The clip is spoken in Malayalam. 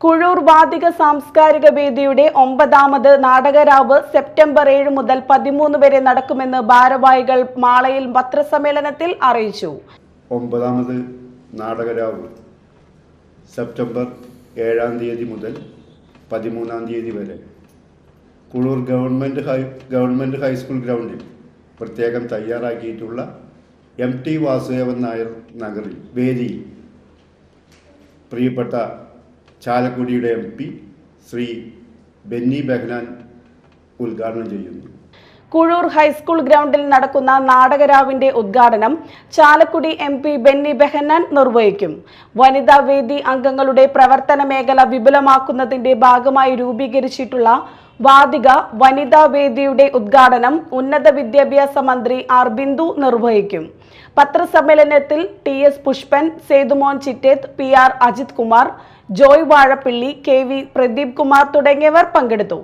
കുഴൂർ വാതിക സാംസ്കാരിക വേദിയുടെ ഒമ്പതാമത് നാടകരാവ് സെപ്റ്റംബർ ഏഴ് മുതൽ പതിമൂന്ന് വരെ നടക്കുമെന്ന് ഭാരവാഹികൾ മാളയിൽ പത്രസമ്മേളനത്തിൽ അറിയിച്ചു. ഒമ്പതാമത് നാടകരാവ് സെപ്റ്റംബർ ഏഴാം തീയതി മുതൽ പതിമൂന്നാം തീയതി വരെ. Kuzhur government high government high school ഗ്രൗണ്ടിൽ പ്രത്യേകം തയ്യാറാക്കിയിട്ടുള്ള എം ടി വാസുദേവൻ നായർ നഗറിൽ വേദിയിൽ പ്രിയപ്പെട്ട ചാലക്കുടിയുടെ എം പി ശ്രീ ബെന്നി ബെഹ്നാൻ ഉദ്ഘാടനം ചെയ്യുന്നു. കുഴൂർ ഹൈസ്കൂൾ ഗ്രൗണ്ടിൽ നടക്കുന്ന നാടകരാവിന്റെ ഉദ്ഘാടനം ചാലക്കുടി എം പി ബെന്നി ബെഹന്നാൻ നിർവഹിക്കും. വനിതാ വേദി അംഗങ്ങളുടെ പ്രവർത്തന മേഖല വിപുലമാക്കുന്നതിന്റെ ഭാഗമായി രൂപീകരിച്ചിട്ടുള്ള വാദിക വനിതാ വേദിയുടെ ഉദ്ഘാടനം ഉന്നത വിദ്യാഭ്യാസ മന്ത്രി ആർ ബിന്ദു നിർവഹിക്കും. പത്രസമ്മേളനത്തിൽ T S Pushpan Sethumon Chittethu P R Ajith Kumar Joy Vazhappilly K V Pradeep Kumar തുടങ്ങിയവർ പങ്കെടുത്തു.